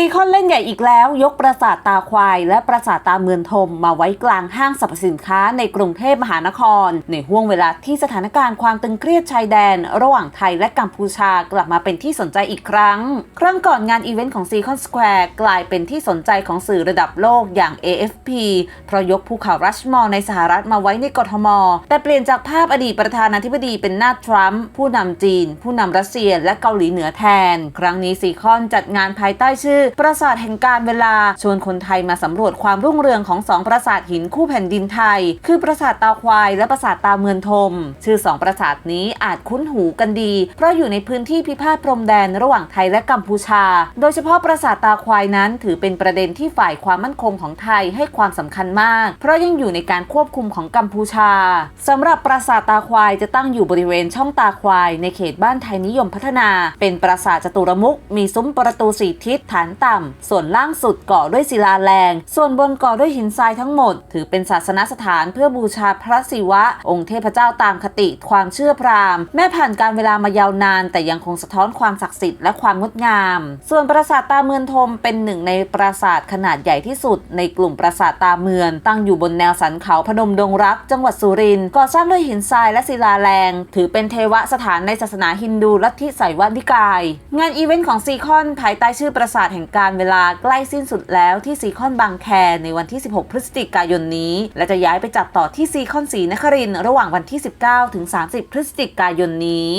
ซีคอนเล่นใหญ่อีกแล้ว ยกปราสาทตาควาย และปราสาทตาเมือนทมมาไว้กลางห้างสรรพสินค้าในกรุงเทพมหานคร ในห่วงเวลาที่สถานการณ์ความตึงเครียดชายแดน ระหว่างไทยและกัมพูชากลับมาเป็นที่สนใจอีกครั้ง ครั้งก่อนงานอีเวนต์ของซีคอนสแควร์กลายเป็นที่สนใจของสื่อระดับโลกอย่าง AFP เพราะยกภูเขารัชมอร์ในสหรัฐมาไว้ในกทม แต่เปลี่ยนจากภาพอดีตประธานาธิบดีเป็นหน้าทรัมป์ผู้นำจีน ผู้นำรัสเซีย และเกาหลีเหนือแทน ครั้งนี้ซีคอนจัดงานภายใต้ชื่อปราสาทแห่งการเวลา ชวนคนไทยมาสำรวจความรุ่งเรืองของสองปราสาทหินคู่แผ่นดินไทย คือปราสาทตาควาย และปราสาทตาเมือนทม ชื่อสองปราสาทนี้อาจคุ้นหูกันดี เพราะอยู่ในพื้นที่พิพาทพรมแดนระหว่างไทยและกัมพูชา โดยเฉพาะปราสาทตาควายนั้นถือเป็นประเด็นที่ฝ่ายความมั่นคงของไทยให้ความสำคัญมาก เพราะยังอยู่ในการควบคุมของกัมพูชาสำหรับปราสาทตาควายจะตั้งอยู่บริเวณช่องตาควาย ในเขตบ้านไทยนิยมพัฒนา เป็นปราสาทจตุรมุขมีซุ้มประตูสี่ทิศฐานต่ำ ส่วนล่างสุดก่อด้วยศิลาแรง ส่วนบนก่อด้วยหินทรายทั้งหมด ถือเป็นศาสนสถานเพื่อบูชาพระศิวะ องค์เทพเจ้าตามคติความเชื่อพราหมณ์แม้ผ่านการเวลามายาวนาน แต่ยังคงสะท้อนความศักดิ์สิทธิ์และความงดงาม ส่วนปราสาทตาเมือนทมเป็นหนึ่งในปราสาทขนาดใหญ่ที่สุด ในกลุ่มปราสาทตาเมือน ตั้งอยู่บนแนวสันเขาพนมดงรัก จังหวัดสุรินทร์ก่อสร้างด้วยหินทรายและศิลาแรง ถือเป็นเทวสถานในศาสนาฮินดูลัทธิไสยวานิกาย งานอีเวนต์ของซีคอนภายใต้ชื่อปราสาทแห่งการเวลาใกล้สิ้นสุดแล้วที่ซีคอนบางแคในวันที่ 16 พฤศจิกายนนี้ และจะย้ายไปจัดต่อที่ซีคอนศรีนครินทร์ระหว่างวันที่ 19 ถึง 30 พฤศจิกายนนี้